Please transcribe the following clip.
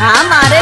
হ্যাঁ, আমারে